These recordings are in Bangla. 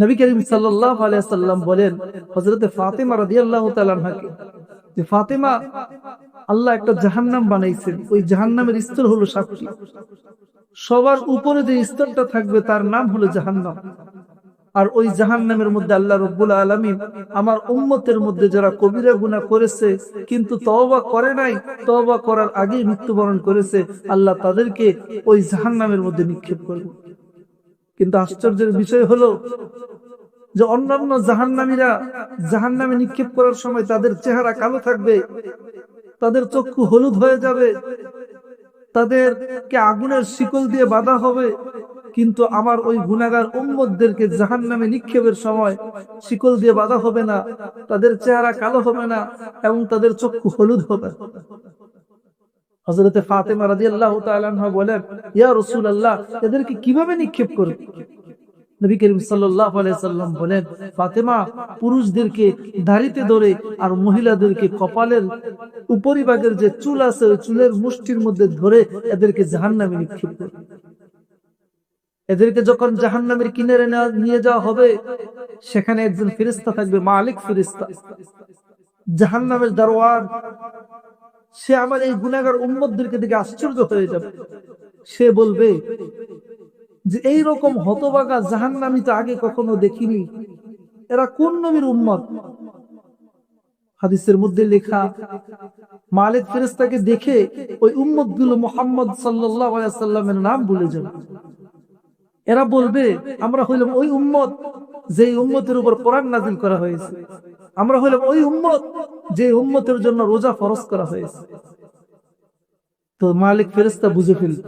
নবী করিম সাল্লাম বলেন, হযরতে ফাতিমা রাদিয়াল্লাহু তাআলা আনহাকে যে ফাতিমা আল্লাহ একটা জাহান্নাম বানাইছেন, ওই জাহান্নামের স্তর হলো সাতটি সবার উপরে যে স্তরটা থাকবে, তার নাম হলো জাহান্নাম। আর ওই জাহান্নামের মধ্যে আল্লাহ রব্বুল আলমিন আমার উম্মতের মধ্যে যারা কবিরা গুনাহ করেছে, কিন্তু তওবা করে নাই, তওবা করার আগেই মৃত্যুবরণ করেছে, আল্লাহ তাদেরকে ওই জাহান্নামের মধ্যে নিক্ষেপ করবে কিন্তু আশ্চর্যের বিষয় হলো যে অন্যান্য জাহান্নামীরা জাহান্নামে নিক্ষেপ করার সময় তাদের চেহারা কালো থাকবে, তাদের চক্ষু হলুদ হয়ে যাবে, তাদেরকে আগুনের শিকল দিয়ে বাধা হবে। কিন্তু আমার ওই গুনাগার উম্মতদেরকে জাহান নামে নিক্ষেপের সময় শিকল দিয়ে বাধা হবে না, তাদের চেহারা কালো হবে না এবং তাদের চক্ষু হলুদ হবে হজরতে ফাতেমা তাআলা আনহা বলেন, ইয়া রাসূলুল্লাহ, এদেরকে কীভাবে নিক্ষেপ করবে? নবী করিম সাল্লাম বলেন, ফাতেমা পুরুষদেরকে ধরে আর মহিলাদেরকে কপালের উপরিভাগের যে চুল আছে, ওই চুলের মুষ্টির মধ্যে ধরে এদেরকে জাহান্নামে নিক্ষেপ করবে। এদেরকে যখন জাহান্নামের কিনারে নেওয়া- নিয়ে যাওয়া হবে, সেখানে একজন ফেরেশতা থাকবে, মালিক ফেরেশতা। জাহান্নামের দারোয়ান সে আমার এই গুনাহগার উম্মতদেরকে দেখে আশ্চর্য হয়ে যাবে। সে বলবে যে এই রকম হতবাগা জাহান্নামি তো আগে কখনো দেখিনি। এরা কোন নবীর উম্মত? হাদিসের মধ্যে লেখা, মালিক ফেরেস্তাকে দেখে ওই উম্মতগুলো মোহাম্মদ সাল্লামের নাম ভুলে যাবে। এরা বলবে, আমরা হইলাম ওই উম্মত যে উম্মতের উপর কোরআন নাজিল করা হয়েছে। আমরা হইলাম ওই উম্মত যে উম্মতের জন্য রোজা ফরজ করা হয়েছে। তো মালিক ফেরেস্তা বুঝে ফেলবে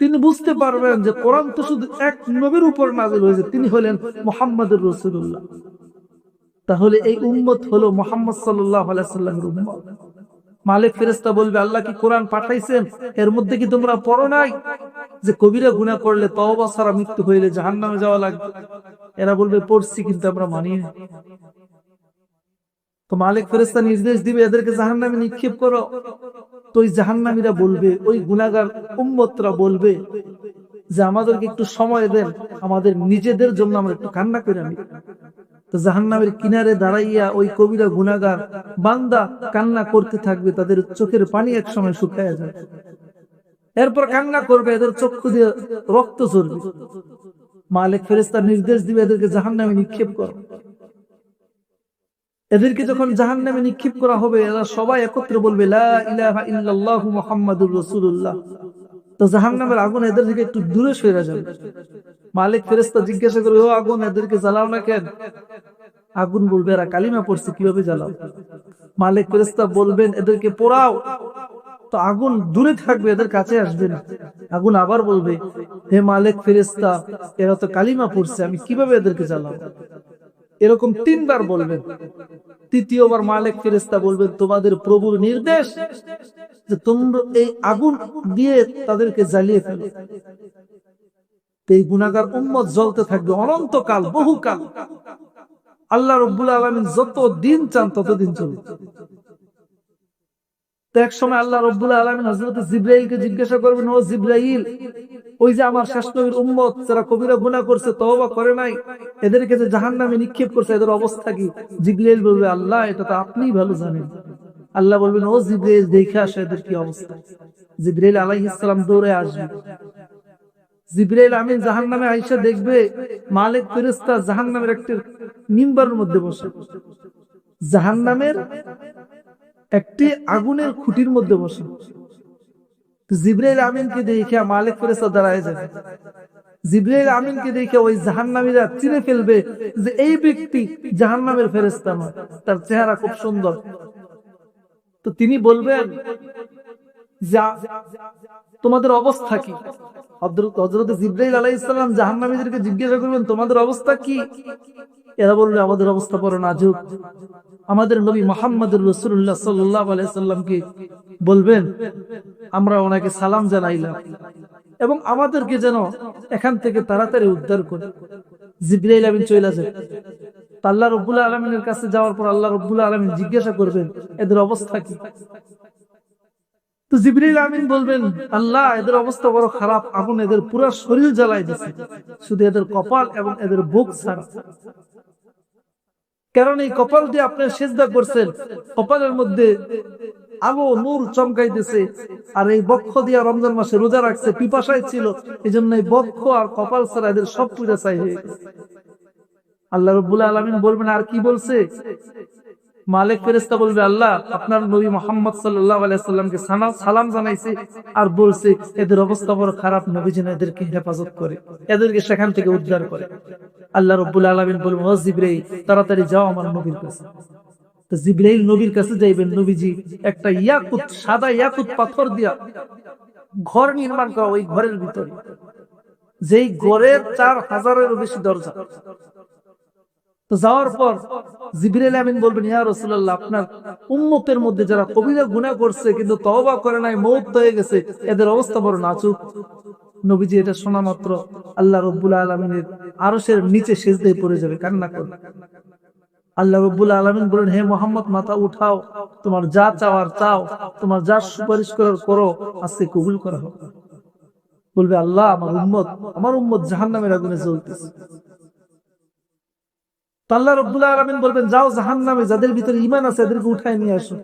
তিনি বুঝতে পারবেন যে কোরআন তো শুধু এক নবীর উপর নাজিল হয়েছে, তিনি হলেন মোহাম্মদুর রসুল্লাহ তাহলে এই উম্মত হলো মোহাম্মদ সাল্লামের উম্মত। মালিক ফেরেস্তা বলবে, আল্লাহ কি কোরআন পাঠাইছেন? এর মধ্যে কি তোমরা পড়ো নাই? যে কবিরা গুণা করলে তওবা ছাড়া মৃত্যু হইলে জাহান্নামে যাওয়া লাগবে। এরা বলবে, পড়ছি কিন্তু আমরা মানি না। তো মালিক ফেরেস্তা নির্দেশ দিবে, এদেরকে জাহান্নামে নিক্ষেপ করো। তো ওই জাহান্নামীরা বলবে, ওই গুনাগার উম্মতরা বলবে যে, আমাদেরকে একটু সময় দেন, আমাদের নিজেদের জন্য আমরা একটু কান্না করে আনি। জাহান্নামের কিনারে দাঁড়াইয়া ওই কবিরা গুনাগার বান্দা কান্না করতে থাকবে, তাদের চোখের পানি এক সময় শুকায় যাবে। এরপর কান্না করবে, এদের চক্ষু দিয়ে রক্ত চলবে মালিক ফেরেস্তা নির্দেশ দিবে, এদেরকে জাহান্নামে নিক্ষেপ করো। এদেরকে যখন জাহান নামে নিক্ষেপ করা হবে, এরা সবাই একত্রে বলবে জাহান নামের আগুন এদের থেকে একটু দূরে সরে যাবে। মালিক ফেরেশতা জিজ্ঞাসা করবে, ও আগুন, এদেরকে জ্বালাও না কেন? আগুন বলবে, এরা কালিমা পড়ছে, কীভাবে জ্বালাও? মালিক ফেরেশতা বলবেন, এদেরকে পোড়াও। তো আগুন দূরে থাকবে, এদের কাছে আসবে না। আগুন আবার বলবে, হে মালিক ফেরেশতা, এরা তো কালিমা পড়ছে, আমি কীভাবে এদেরকে জ্বালাবো? এরকম তিনবার বলবেন। তৃতীয়বার মালিক ফেরেস্তা বলবেন, তোমাদের প্রভুর নির্দেশ যে তোমরা এই আগুন দিয়ে তাদেরকে জ্বালিয়ে ফেলো। এই গুণাগার উম্মত জ্বলতে থাকবে অনন্তকাল, বহুকাল। আল্লাহ রব্বুল আলমিন যত দিন চান ততদিন চলবে। এক সময় আল্লাহ রব্বুল আলমিন হজরত জিব্রাইলকে জিজ্ঞাসা করবেন, ও জিব্রাইল ওই যে আমার শেষ নবীর উম্মত, যারা কবিরা গুণা করছে, তওবা করে নাই এদেরকে যে জাহান নামে নিক্ষেপ করছে, এদের অবস্থা কি? জিব্রাইল বলবে, আল্লাহ, এটা তো আপনিই ভালো জানেন। আল্লাহ বলবেন, ও জিব্রাইল দেখে আসে এদের কি অবস্থা। জিব্রাইল আলাইহিস সালাম দৌড়ে আসবে। জিব্রাইল আমিন জাহান নামে আইসা দেখবে, মালিক ফেরেস্তা জাহান নামের একটি মিম্বারের মধ্যে বসে। জাহান নামের একটি আগুনের খুঁটির মধ্যে বসে। জিব্রাইল আমিনকে দেখে মালিক ফেরেস্তা দাঁড়ায় যাবে জিব্রাইল আমিনকে দেখে ওই জাহান্নামীরা চিনে ফেলবে যে এই ব্যক্তি জাহান্নামের ফেরেস্তা নয়, তার চেহারা খুব সুন্দর। তো তিনি বলবেন, যা, তোমাদের অবস্থা কি? হজরত জিব্রাইল আলাই ইসলাম জাহান্নামীদেরকে জিজ্ঞাসা করবেন, তোমাদের অবস্থা কি? এরা বলবে, আমাদের অবস্থা পরে নাজুক। আমাদের নবী মোহাম্মদুর রসুল্লাহ সাল্লাহ বলবেন, আমরা ওনাকে সালাম জানাইলাম এবং আমাদেরকে যেন এখান থেকে তাড়াতাড়ি উদ্ধার করে। জিব্রাইল আমিন চলে আল্লাহ রব্বুল্লাহ আলমিনের কাছে যাওয়ার পর আল্লাহ রব্বুল্লাহ আলমিন জিজ্ঞাসা করবেন, এদের অবস্থা কি? তো জিবরিল আমিন বলবেন, আল্লাহ, এদের অবস্থা বড় খারাপ। আগুন এদের পুরো শরীর জ্বালাই দিছে। শুধু এদের কপাল এবং এদের বুক ছাড়া। কারণ এই কপাল দিয়ে আপনি সেজদা করছেন, কপালের মধ্যে আলো, নূর চমকাইতেছে। আর এই বক্ষ দিয়ে রমজান মাসে রোজা রাখছে, পিপাসায় ছিল এই জন্য এই বক্ষ আর কপাল ছাড়া এদের সব পুজো চাই হয়ে গেছে। আল্লাহ রব্বুল আলমিন বলবেন, আর কি বলছে? মালিক ফেরেস্তা বলবে, আল্লাহ, আপনার নবী মোহাম্মদ সাল্লামকে সালাম জানাইছে আর বলছে, এদের অবস্থা বড় খারাপ নবী যেন এদেরকে হেফাজত করে, এদেরকে সেখান থেকে উদ্ধার করে। আল্লাহ রব্বুল আলমিন বলবেন, ও জিব্রাইল, তাড়াতাড়ি যাও আমার নবীর কাছে। জিব্রাইল নবীর কাছে যাইবেন, নবীজি একটা ইয়াকুত, সাদা ইয়াকুত পাথর দিয়া ঘর নির্মাণ করা ওই ঘরের ভিতরে। যেই ঘরের চার হাজারেরও বেশি দরজা। যাওয়ার পর জিবরিল আমিন বলবেন, ইয়া রাসূলুল্লাহ, আপনার উম্মতের মধ্যে যারা কবিরা গুনাহ করছে, কিন্তু তওবা করে নাই মওত হয়ে গেছে, এদের অবস্থা বড় নাচুক নবীজি এটা শোনা মাত্র আল্লাহ রব্বুল আলামিনের আরশের নিচে সেজদায় পড়ে যাবে, কান্না করবে আল্লাহ রব্বুল আলমিন বলেন, হে মোহাম্মদ, মাথা উঠাও, তোমার যা চাওয়ার চাও, তোমার যা সুপারিশ করার করো, আজকে কবুল করা হোক। বলবে, আল্লাহ, আমার উম্মত আমার উম্মত জাহান্নামের আগুনে জ্বলতেছে। তো আল্লাহ রব্বুল আলমিন বলবেন, যাও জাহান নামে যাদের ভিতরে ইমান আছে, এদেরকে উঠায় নিয়ে আসো।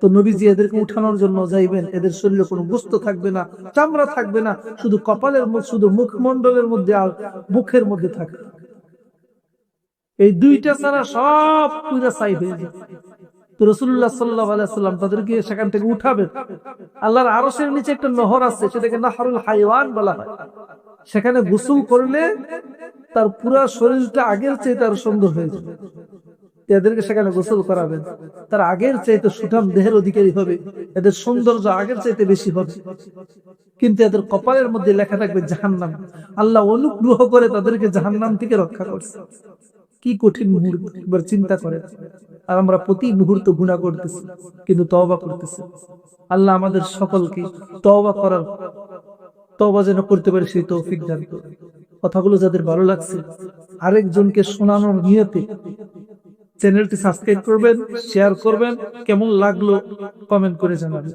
তো নবীজি এদেরকে উঠানোর জন্য যাইবেন, এদের শরীরে কোনো থাকবে না, চামড়া থাকবে না, শুধু কপালের শুধু মুখমন্ডলের মধ্যে আর মুখের মধ্যে থাকবে। এই দুইটা ছাড়া সব পুরা সাই হয়ে তো রসুল্লাহ তাদেরকে সেখান থেকে উঠাবেন। আল্লাহর আরসের নিচে একটা নহর আছে, সেটাকে নাহারুল হাইওয়ান বলা হয়। সেখানে গোসল করলে তার পুরা শরীরটা আগের চেয়ে তার সুন্দর হয়ে যাবে এদেরকে সেখানে গোসল করাবেন। তার আগের চাইতে সুঠাম দেহের অধিকারী হবে। এদের সৌন্দর্য আগের চাইতে বেশি হবে। কিন্তু এদের কপালের মধ্যে লেখা থাকবে জাহান্নাম। আল্লাহ অনুগ্রহ করে তাদেরকে জাহান্নাম থেকে রক্ষা করছে। কি কঠিন মুহূর্ত। একবার চিন্তা করে আর আমরা প্রতি মুহূর্ত গুণা করতেছি, কিন্তু তওবা করতেছি। আল্লাহ আমাদের সকলকে তওবা করার তওবা যেন করতে পারে সেই তৌফিক দান করুন। কথাগুলো যাদের ভালো লাগছে, আরেকজনকে শোনানোর নিয়তে চ্যানেলটি সাবস্ক্রাইব করবেন শেয়ার করবেন, কেমন লাগল কমেন্ট করে জানাবেন।